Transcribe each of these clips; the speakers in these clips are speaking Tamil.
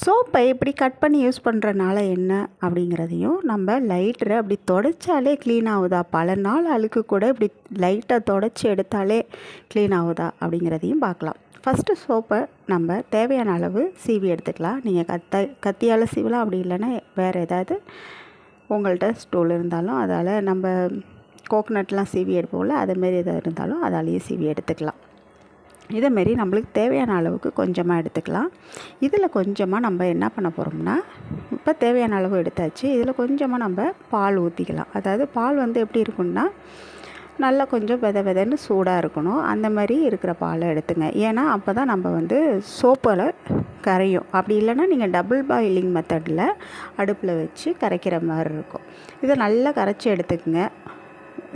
சோப்பை இப்படி கட் பண்ணி யூஸ் பண்ணுறனால என்ன அப்படிங்கிறதையும் நம்ம லைட்டரை அப்படி தொடச்சாலே க்ளீன் ஆகுதா? பல நாள் அழுக்கு கூட இப்படி லைட்டாக தொடச்சி எடுத்தாலே க்ளீன் ஆகுதா? அப்படிங்கிறதையும் பார்க்கலாம். ஃபஸ்ட்டு சோப்பை நம்ம தேவையான அளவு சீவி எடுத்துக்கலாம். நீங்கள் கத்த கத்தியால் சீவலாம். அப்படி இல்லைன்னா வேறு ஏதாவது உங்கள்கிட்ட ஸ்டூல் இருந்தாலும் அதால் நம்ம கோக்கனட்லாம் சீவி எடுப்போம்ல அதுமாரி எதாவது இருந்தாலும் அதாலேயே சீவி எடுத்துக்கலாம். இதேமாரி நம்மளுக்கு தேவையான அளவுக்கு கொஞ்சமாக எடுத்துக்கலாம். இதில் கொஞ்சமாக நம்ம என்ன பண்ண போகிறோம்னா இப்போ தேவையான அளவு எடுத்தாச்சு. இதில் கொஞ்சமாக நம்ம பால் ஊற்றிக்கலாம் அதாவது பால் வந்து எப்படி இருக்கும்னா நல்லா கொஞ்சம் வித விதன்னு சூடாக இருக்கணும். அந்த மாதிரி இருக்கிற பாலை எடுத்துங்க. ஏன்னா அப்போ தான் நம்ம வந்து சோப்பில் கரையும். அப்படி இல்லைன்னா நீங்கள் டபுள் பாயிலிங் மெத்தடில் அடுப்பில் வச்சு கரைக்கிற மாதிரி இருக்கும். இதை நல்லா கரைச்சி எடுத்துக்கங்க.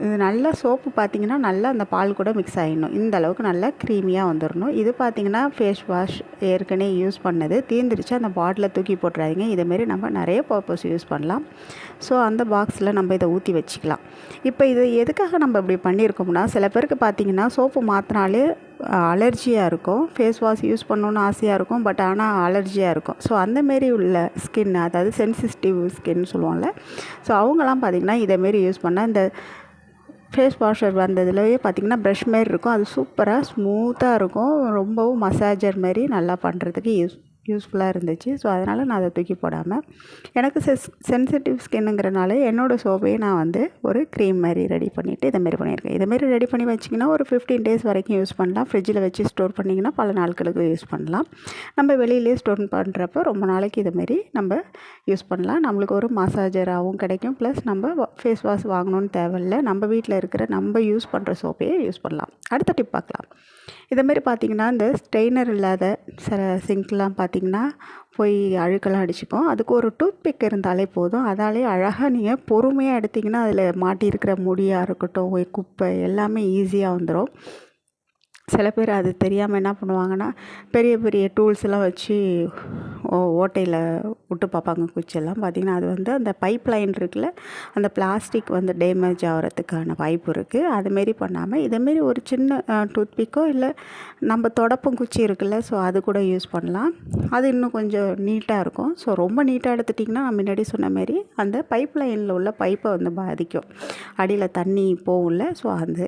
இது நல்லா சோப்பு பார்த்தீங்கன்னா நல்லா அந்த பால் கூட மிக்ஸ் ஆகிடணும் இந்த அளவுக்கு நல்லா க்ரீமியாக வந்துடணும் இது பார்த்திங்கன்னா ஃபேஸ் வாஷ் ஏற்கனவே யூஸ் பண்ணது. தீர்ந்துருச்சு அந்த பாட்டில் தூக்கி போட்டுறாதீங்க. இதேமாரி நம்ம நிறைய பர்பஸ் யூஸ் பண்ணலாம். ஸோ அந்த பாக்ஸில் நம்ம இதை ஊற்றி வச்சுக்கலாம். இப்போ இது எதுக்காக நம்ம இப்படி பண்ணியிருக்கோம்னா சில பேருக்கு பார்த்தீங்கன்னா சோப்பு மாற்றினாலே அலர்ஜியாக இருக்கும். ஃபேஸ் வாஷ் யூஸ் பண்ணணுன்னு ஆசையாக இருக்கும். பட் ஆனால் அலர்ஜியாக இருக்கும். ஸோ அந்தமாரி உள்ள ஸ்கின் அதாவது சென்சிட்டிவ் ஸ்கின் சொல்லுவோம்ல. ஸோ அவங்களாம் பார்த்திங்கன்னா இதேமாரி யூஸ் பண்ணால் இந்த ஃபேஸ் வாஷர் வந்ததுலேயே பார்த்திங்கன்னா ப்ரஷ் மாரி இருக்கும். அது சூப்பராக ஸ்மூத்தாக இருக்கும். ரொம்பவும் மசாஜர் மாரி நல்லா பண்ணுறதுக்கு யூஸ் யூஸ்ஃபுல்லாக இருந்துச்சு. ஸோ அதனால் நான் அதை தூக்கி போடாமல் எனக்கு செஸ் சென்சிட்டிவ் ஸ்கின்னுங்கிறனால என்னோடய சோப்பையே நான் வந்து ஒரு க்ரீம் மாதிரி ரெடி பண்ணிவிட்டு இதேமாரி பண்ணியிருக்கேன். இதேமாரி ரெடி பண்ணி வச்சிங்கன்னா ஒரு ஃபிஃப்டீன் டேஸ் வரைக்கும் யூஸ் பண்ணலாம். ஃப்ரிட்ஜில் வச்சு ஸ்டோர் பண்ணிங்கன்னா பல நாட்களுக்கு யூஸ் பண்ணலாம். நம்ம வெளியிலே ஸ்டோர் பண்ணுறப்ப ரொம்ப நாளைக்கு இதுமாரி நம்ம யூஸ் பண்ணலாம். நம்மளுக்கு ஒரு மசாஜராகவும் கிடைக்கும். ப்ளஸ் நம்ம ஃபேஸ் வாஷ் வாங்கணும்னு தேவையில்லை. நம்ம வீட்டில் இருக்கிற நம்ம யூஸ் பண்ணுற சோப்பையே யூஸ் பண்ணலாம். அடுத்த டிப் பார்க்கலாம். இதேமாரி பார்த்திங்கன்னா இந்த ஸ்ட்ரெயினர் இல்லாத சில சிங்க்லாம் பார்த்து பார்த்திங்கன்னா போய் அழுக்கெல்லாம் அடிச்சுக்கும் அதுக்கு ஒரு டூத்பிக் இருந்தாலே போதும். அதாலே அழகாக நீங்கள் பொறுமையாக எடுத்திங்கன்னா அதில் மாட்டியிருக்கிற முடியாக இருக்கட்டும் குப்பை எல்லாமே ஈஸியாக வந்துடும் சில பேர் அது தெரியாமல் என்ன பண்ணுவாங்கன்னா பெரிய பெரிய டூல்ஸ்லாம் வச்சு ஓ ஓட்டையில் விட்டு பார்ப்பாங்க குச்சியெல்லாம். பார்த்திங்கன்னா அது வந்து அந்த பைப் லைன் இருக்குல்ல அந்த பிளாஸ்டிக் வந்து டேமேஜ் ஆகிறதுக்கான வாய்ப்பு இருக்குது அதுமாரி பண்ணாமல் இதேமாரி ஒரு சின்ன டூத்பிக்கோ இல்லை நம்ம தொடப்பம் குச்சி இருக்குல்ல ஸோ அது கூட யூஸ் பண்ணலாம். அது இன்னும் கொஞ்சம் நீட்டாக இருக்கும். ஸோ ரொம்ப நீட்டாக எடுத்துட்டிங்கன்னா நான் முன்னாடி சொன்ன மாரி அந்த பைப் லைனில் உள்ள பைப்பை வந்து பாதிக்கும். அடியில் தண்ணி போகும்ல ஸோ அது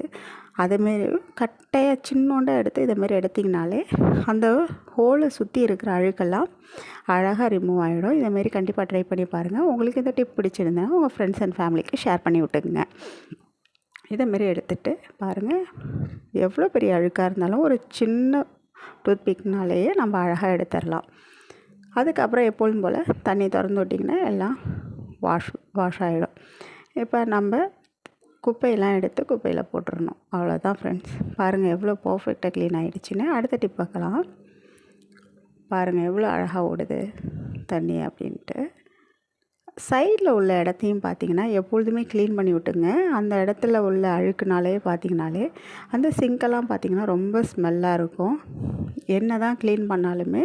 அதேமாரி கட்டையாக சின்னோண்டாக எடுத்து இதைமாரி எடுத்திங்கனாலே அந்த ஹோலை சுற்றி இருக்கிற அழுக்கெல்லாம் அழகாக ரிமூவ் ஆகிடும் இதேமாரி கண்டிப்பாக ட்ரை பண்ணி பாருங்கள் உங்களுக்கு இந்த டிப் பிடிச்சிருந்தா உங்கள் ஃப்ரெண்ட்ஸ் அண்ட் ஃபேமிலிக்கு ஷேர் பண்ணி விட்டுக்குங்க. இதைமாரி எடுத்துகிட்டு பாருங்கள் எவ்வளோ பெரிய அழுக்காக இருந்தாலும் ஒரு சின்ன டூத் பிக்னாலேயே நம்ம அழகாக எடுத்துடலாம் அதுக்கப்புறம் எப்பொழுதும் போல் தண்ணி திறந்து விட்டிங்கன்னா எல்லாம் வாஷ் வாஷ் ஆகிடும் இப்போ நம்ம குப்பையெல்லாம் எடுத்து குப்பையில் போட்டுடணும் அவ்வளோதான் ஃப்ரெண்ட்ஸ் பாருங்கள் எவ்வளோ பர்ஃபெக்டாக க்ளீன் ஆகிடுச்சின்னு அடுத்த டிப் பார்க்கலாம். பாருங்கள் எவ்வளோ அழகாக ஓடுது தண்ணி அப்படின்ட்டு. சைடில் உள்ள இடத்தையும் பார்த்திங்கன்னா எப்பொழுதுமே க்ளீன் பண்ணி விட்டுங்க அந்த இடத்துல உள்ள அழுக்குனாலே பார்த்திங்கனாலே அந்த சிங்க்கெல்லாம் பார்த்திங்கன்னா ரொம்ப ஸ்மெல்லாக இருக்கும். என்ன தான் க்ளீன் பண்ணாலுமே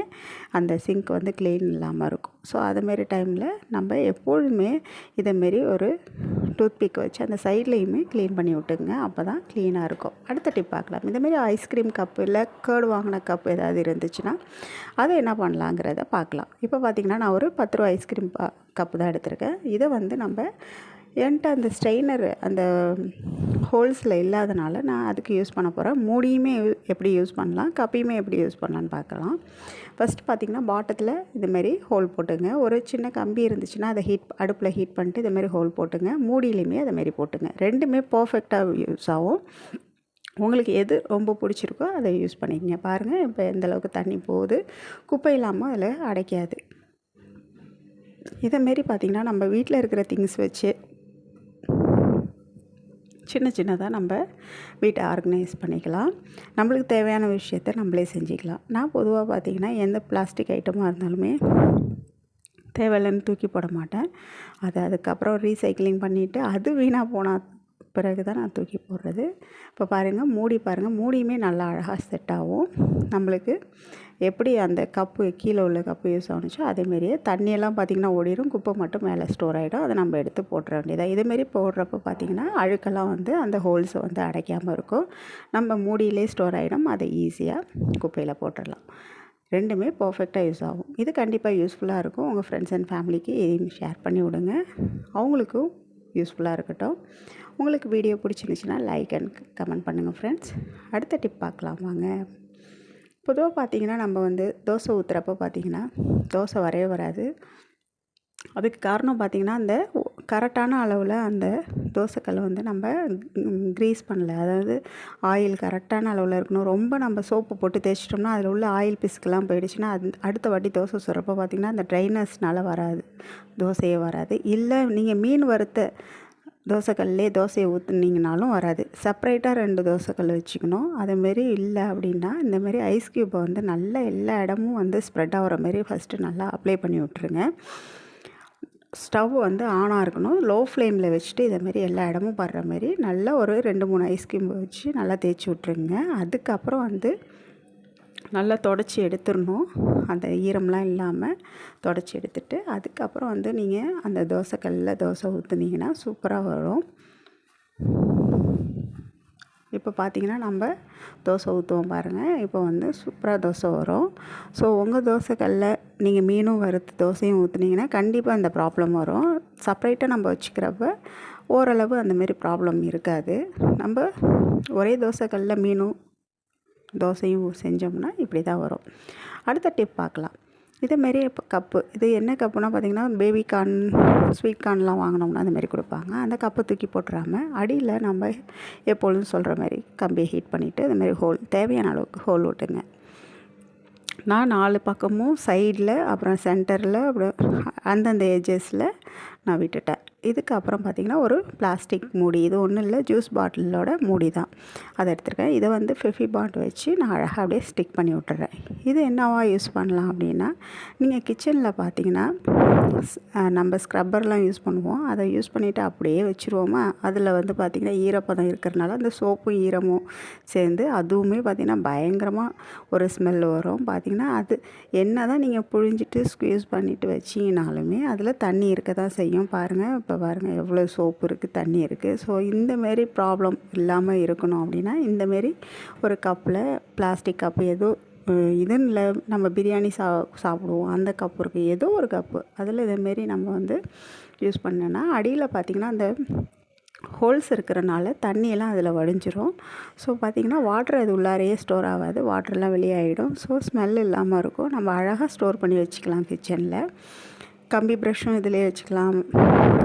அந்த சிங்க் வந்து க்ளீன் இல்லாமல் இருக்கும். ஸோ அதுமாரி டைமில் நம்ம எப்பொழுதுமே இதைமாரி ஒரு டூத்பிக் வச்சு அந்த சைட்லேயுமே க்ளீன் பண்ணி விட்டுங்க. அப்போ தான் க்ளீனாக இருக்கும். அடுத்த டிப் பார்க்கலாம். இந்தமாரி ஐஸ்கிரீம் கப்பு இல்லை கேர்டு வாங்கின கப் ஏதாவது இருந்துச்சுன்னா அதை என்ன பண்ணலாங்கிறத பார்க்கலாம். இப்போ பார்த்திங்கன்னா நான் ஒரு பத்து ரூபா ஐஸ்கிரீம் கப்பு தான் எடுத்திருக்கேன். இதை வந்து நம்ம என்கிட்ட அந்த ஸ்ட்ரெயினர் அந்த ஹோல்ஸில் இல்லாதனால நான் அதுக்கு யூஸ் பண்ண போகிறேன் மூடியுமே எப்படி யூஸ் பண்ணலாம் கப்பையுமே எப்படி யூஸ் பண்ணலான்னு பார்க்கலாம். ஃபஸ்ட் பார்த்திங்கன்னா பாட்டத்தில் இதுமாரி ஹோல் போட்டுங்க. ஒரு சின்ன கம்பி இருந்துச்சுன்னா அதை ஹீட் அடுப்பில் ஹீட் பண்ணிட்டு இதுமாரி ஹோல் போட்டுங்க. மூடியிலையுமே அதைமாரி போட்டுங்க. ரெண்டுமே பர்ஃபெக்டாக யூஸ் ஆகும். உங்களுக்கு எது ரொம்ப பிடிச்சிருக்கோ அதை யூஸ் பண்ணிக்கங்க. பாருங்கள் இப்போ எந்தளவுக்கு தண்ணி போகுது. குப்பை இல்லாமல் அதில் அடைக்காது. இதேமாரி பார்த்திங்கன்னா நம்ம வீட்டில் இருக்கிற திங்ஸ் வச்சு சின்ன சின்னதாக நம்ம வீட்டை ஆர்கனைஸ் பண்ணிக்கலாம். நம்மளுக்கு தேவையான விஷயத்த நம்மளே செஞ்சுக்கலாம். நான் பொதுவாக பார்த்திங்கன்னா எந்த பிளாஸ்டிக் ஐட்டமாக இருந்தாலுமே தேவையில்லைன்னு தூக்கி போட மாட்டேன். அதை அதுக்கப்புறம் ரீசைக்கிளிங் பண்ணிவிட்டு அது வீணாக போனால் பிறகு தான் நான் தூக்கி போடுறது. இப்போ பாருங்கள் மூடி பாருங்கள் மூடியுமே நல்லா அழகாக செட் ஆகும். நம்மளுக்கு எப்படி அந்த கப்பு கீழே உள்ள கப்பு யூஸ் ஆகுனுச்சோ அதேமாரியே தண்ணியெல்லாம் பார்த்திங்கன்னா ஓடிடும் குப்பை மட்டும் மேலே ஸ்டோர் ஆகிடும் அதை நம்ம எடுத்து போட்டுற வேண்டியதாக இதேமாரி போடுறப்ப பார்த்திங்கன்னா அழுக்கெல்லாம் வந்து அந்த ஹோல்ஸை வந்து அடைக்காமல் இருக்கும். நம்ம மூடியிலே ஸ்டோர் ஆகிடும் அதை ஈஸியாக குப்பையில் போட்டுடலாம் ரெண்டுமே பர்ஃபெக்டாக யூஸ் ஆகும். இது கண்டிப்பாக யூஸ்ஃபுல்லாக இருக்கும். உங்கள் ஃப்ரெண்ட்ஸ் அண்ட் ஃபேமிலிக்கு இதையும் ஷேர் பண்ணி விடுங்க. அவங்களுக்கும் யூஸ்ஃபுல்லாக இருக்கட்டும். உங்களுக்கு வீடியோ பிடிச்சிருந்துச்சுன்னா லைக் அண்ட் கமெண்ட் பண்ணுங்கள் ஃப்ரெண்ட்ஸ் அடுத்த டிப் பார்க்கலாம் வாங்க. பொதுவாக பார்த்தீங்கன்னா நம்ம வந்து தோசை ஊற்றுறப்ப பார்த்தீங்கன்னா தோசை வரவே வராது. அதுக்கு காரணம் பார்த்திங்கன்னா அந்த கரெக்டான அளவில் அந்த தோசைக்கல் வந்து நம்ம க்ரீஸ் பண்ணல. அதாவது ஆயில் கரெக்டான அளவில் இருக்கணும். ரொம்ப நம்ம சோப்பு போட்டு தேய்ச்சிட்டோம்னா அதில் உள்ள ஆயில் பிசுக்கெல்லாம் போயிடுச்சுன்னா அது அடுத்த வாட்டி தோசை சுடுறப்ப பார்த்திங்கன்னா அந்த ட்ரைனஸ்னால் வராது. தோசையே வராது. இல்லை நீங்கள் மீன் வறுத்த தோசைக்கல்லே தோசையை ஊற்றுனீங்கனாலும் வராது. செப்பரேட்டாக ரெண்டு தோசைக்கல் வச்சுக்கணும். அதேமாரி இல்லை அப்படின்னா இந்தமாரி ஐஸ் க்யூப்பை வந்து நல்லா எல்லா இடமும் வந்து ஸ்ப்ரெட் ஆகிற மாரி ஃபஸ்ட்டு நல்லா அப்ளை பண்ணி விட்ருங்க ஸ்டவ் வந்து ஆனாக இருக்கணும். லோ ஃப்ளேமில் வச்சுட்டு இதேமாரி எல்லா இடமும் படுற மாரி நல்லா ஒரு ரெண்டு மூணு ஐஸ்கிரீம் வச்சு நல்லா தேய்ச்சி விட்ருங்க அதுக்கப்புறம் வந்து நல்லா தொடச்சி எடுத்துடணும். அந்த ஈரம்லாம் இல்லாமல் தொடச்சி எடுத்துட்டு அதுக்கப்புறம் வந்து நீங்கள் அந்த தோசைக்கல்லில் தோசை ஊற்றுனீங்கன்னா சூப்பராக வரும். இப்போ பார்த்தீங்கன்னா நம்ம தோசை ஊற்றுவோம் பாருங்கள் இப்போ வந்து சூப்பராக தோசை வரும். ஸோ உங்கள் தோசைக்கல்ல நீங்கள் மீனும் வறுத்து தோசையும் ஊற்றுனீங்கன்னா கண்டிப்பாக அந்த ப்ராப்ளம் வரும். செப்பரேட்டாக நம்ம வச்சுக்கிறப்ப ஓரளவு அந்தமாரி ப்ராப்ளம் இருக்காது. நம்ம ஒரே தோசைக்கல்ல மீனும் தோசையும் செஞ்சோம்னா இப்படி தான் வரும். அடுத்த டிப் பார்க்கலாம். இதேமாரி இப்போ கப்பு இது என்ன கப்புனா பார்த்திங்கன்னா பேபி கார்ன் ஸ்வீட் கார்ன்லாம் வாங்கினோம்னா அந்தமாரி கொடுப்பாங்க. அந்த கப்பை தூக்கி போட்டுறாமல் அடியில் நம்ம எப்பொழுதும் சொல்கிற மாதிரி கம்பியை ஹீட் பண்ணிவிட்டு இந்தமாரி ஹோல் தேவையான அளவுக்கு ஹோல் விட்டுங்க. நான் நாலு பக்கமும் சைடில் அப்புறம் சென்டரில் அப்புறம் அந்தந்த ஏஜஸில் நான் விட்டுட்டேன். இதுக்கப்புறம் பார்த்திங்கன்னா ஒரு பிளாஸ்டிக் மூடி. இது ஒன்றும் இல்லை ஜூஸ் பாட்டிலோட மூடி தான் அதை எடுத்துருக்கேன். இதை வந்து ஃபிஃபி பாண்ட் வச்சு நான் அழகாக அப்படியே ஸ்டிக் பண்ணி விட்டுறேன். இது என்னவா யூஸ் பண்ணலாம் அப்படின்னா நீங்கள் கிச்சனில் பார்த்தீங்கன்னா நம்ம ஸ்க்ரப்பர்லாம் யூஸ் பண்ணுவோம். அதை யூஸ் பண்ணிவிட்டு அப்படியே வச்சுருவோமா? அதில் வந்து பார்த்திங்கன்னா ஈரப்பதம் இருக்கிறனால அந்த சோப்பும் ஈரமும் சேர்ந்து அதுவுமே பார்த்திங்கன்னா பயங்கரமாக ஒரு ஸ்மெல் வரும். பார்த்திங்கன்னா அது என்ன தான் நீங்கள் புழிஞ்சிட்டு ஸ்க்யூஸ் பண்ணிவிட்டு வச்சிங்கனாலுமே அதில் தண்ணி இருக்க தான் செய்யும். பாருங்கள் இப்போ பாருங்கள் எவ்வளோ சோப்பு இருக்குது தண்ணி இருக்குது ஸோ இந்தமாரி ப்ராப்ளம் இல்லாமல் இருக்கணும் அப்படின்னா இந்தமாரி ஒரு கப்பில் பிளாஸ்டிக் கப்பு ஏதோ இதுன்னு இல்லை நம்ம பிரியாணி சா சாப்பிடுவோம். அந்த கப்பு இருக்குது ஏதோ ஒரு கப்பு அதில் இதேமாரி நம்ம வந்து யூஸ் பண்ணோன்னா அடியில் பார்த்திங்கன்னா அந்த ஹோல்ஸ் இருக்கிறனால தண்ணியெல்லாம் அதில் வடிஞ்சிரும். ஸோ பார்த்திங்கன்னா வாட்டர் அது உள்ளாரையே ஸ்டோர் ஆகாது. வாட்டர்லாம் வெளியாகிடும் ஸோ ஸ்மெல் இல்லாமல் இருக்கும். நம்ம அழகாக ஸ்டோர் பண்ணி வச்சுக்கலாம் கிச்சனில் கம்பி ப்ரஷ்ஷும் இதிலே வச்சுக்கலாம்.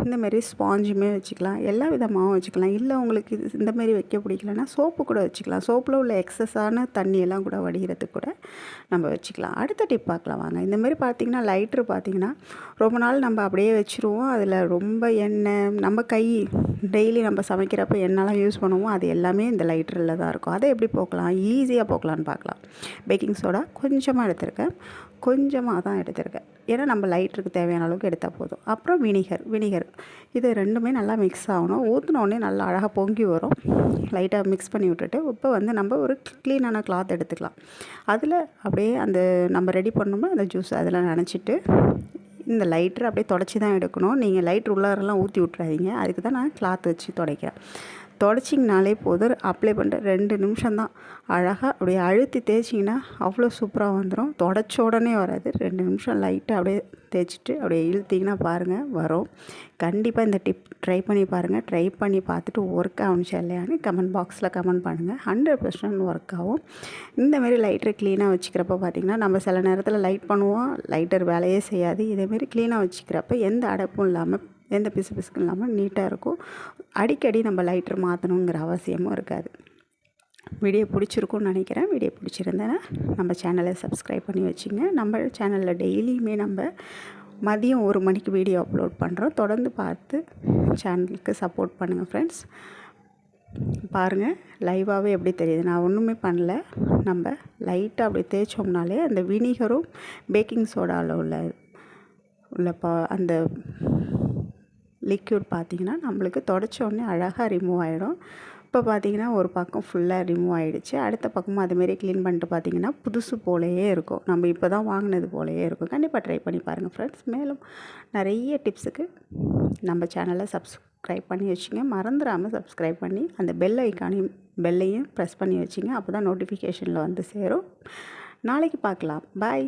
இந்தமாரி ஸ்பாஞ்சுமே வச்சுக்கலாம். எல்லா விதமாகவும் வச்சுக்கலாம். இல்லை உங்களுக்கு இது இந்தமாரி வைக்க பிடிக்கலன்னா சோப்பு கூட வச்சுக்கலாம். சோப்பில் உள்ள எக்ஸஸான தண்ணியெல்லாம் கூட வடிகிறதுக்கு கூட நம்ம வச்சுக்கலாம். அடுத்த டிப் பார்க்கலாம் வாங்க. இந்தமாரி பார்த்திங்கன்னா லைட்ரு பார்த்திங்கன்னா ரொம்ப நாள் நம்ம அப்படியே வச்சுருவோம். அதில் ரொம்ப எண்ணெய் நம்ம கை டெய்லி நம்ம சமைக்கிறப்ப என்னெல்லாம் யூஸ் பண்ணுவோம். அது எல்லாமே இந்த லைட்டரில் தான் இருக்கும். அதை எப்படி போக்கலாம்? ஈஸியாக போக்கலான்னு பார்க்கலாம். பேக்கிங் சோடா கொஞ்சமாக எடுத்திருக்கேன். கொஞ்சமாக தான் எடுத்திருக்கேன். ஏன்னா நம்ம லைட்டருக்கு தேவையான அளவுக்கு எடுத்தால் போதும். அப்புறம் வினிகர் வினிகர் இது ரெண்டுமே நல்லா மிக்ஸ் ஆகணும். ஊற்றினோடனே நல்லா அழகாக பொங்கி வரும். லைட்டாக மிக்ஸ் பண்ணி விட்டுட்டு இப்போ வந்து நம்ம ஒரு க்ளீனான கிளாத் எடுத்துக்கலாம். அதில் அப்படியே அந்த நம்ம ரெடி பண்ணோம்னா அந்த ஜூஸ் அதில் நினச்சிட்டு இந்த லைட்டரை அப்படியே தொடச்சி தான் எடுக்கணும். நீங்கள் லைட்ரு உள்ளாரெல்லாம் ஊற்றி விட்றாதீங்க அதுக்கு தான் நான் கிளாத் வச்சு துடைக்கிறேன். தொடச்சிங்கனாலே போதும். அப்ளை பண்ணிட்டு ரெண்டு நிமிஷம் தான் அழகாக அப்படியே அழுத்தி தேய்ச்சிங்கன்னா அவ்வளோ சூப்பராக வந்துடும் தொடச்ச உடனே வராது. ரெண்டு நிமிஷம் லைட்டாக அப்படியே தேய்ச்சிட்டு அப்படியே இழுத்திங்கன்னா பாருங்கள் வரும். கண்டிப்பாக இந்த டிப் ட்ரை பண்ணி பாருங்கள் ட்ரை பண்ணி பார்த்துட்டு ஒர்க் ஆகுச்சா இல்லையான்னு கமெண்ட் பாக்ஸில் கமெண்ட் பண்ணுங்கள் ஹண்ட்ரட் பர்சன்ட் ஒர்க் ஆகும். இந்தமாரி லைட்டரை க்ளீனாக வச்சுக்கிறப்ப பார்த்திங்கன்னா நம்ம சில நேரத்தில் லைட் பண்ணுவோம். லைட்டர் வேலையே செய்யாது. இதேமாரி க்ளீனாக வச்சுக்கிறப்ப எந்த அடைப்பும் இல்லாமல் எந்த பிசு பிசுக்கு இல்லாமல் நீட்டாக இருக்கும். அடிக்கடி நம்ம லைட்டர் மாற்றணுங்கிற அவசியமும் இருக்காது. வீடியோ பிடிச்சிருக்கும்னு நினைக்கிறேன். வீடியோ பிடிச்சிருந்தேன்னா நம்ம சேனலை சப்ஸ்கிரைப் பண்ணி வச்சுங்க. நம்ம சேனலில் டெய்லியுமே நம்ம மதியம் ஒரு மணிக்கு வீடியோ அப்லோட் பண்ணுறோம் தொடர்ந்து பார்த்து சேனலுக்கு சப்போர்ட் பண்ணுங்கள் ஃப்ரெண்ட்ஸ் பாருங்கள் லைவாகவே எப்படி தெரியுது. நான் ஒன்றுமே பண்ணல. நம்ம லைட்டாக அப்படி தேய்ச்சோம்னாலே அந்த வினிகரும் பேக்கிங் சோடாவில் உள்ள உள்ள பா அந்த லிக்யூட் பார்த்திங்கன்னா நம்மளுக்கு தொடச்ச உடனே அழகாக ரிமூவ் ஆகிடும் இப்போ பார்த்திங்கன்னா ஒரு பக்கம் ஃபுல்லாக ரிமூவ் ஆகிடுச்சு அடுத்த பக்கமும் அதுமாரி க்ளீன் பண்ணிட்டு பார்த்திங்கன்னா புதுசு போலேயே இருக்கும். நம்ம இப்போ தான் வாங்கினது போலேயே இருக்கும். கண்டிப்பாக ட்ரை பண்ணி பாருங்கள் ஃப்ரெண்ட்ஸ் மேலும் நிறைய டிப்ஸுக்கு நம்ம சேனலை சப்ஸ்கிரைப் பண்ணி வச்சுங்க. மறந்துடாமல் சப்ஸ்கிரைப் பண்ணி அந்த பெல் ஐக்கானையும் பெல்லையும் ப்ரெஸ் பண்ணி வச்சிங்க. அப்போ தான் நோட்டிஃபிகேஷனில் வந்து சேரும். நாளைக்கு பார்க்கலாம். பாய்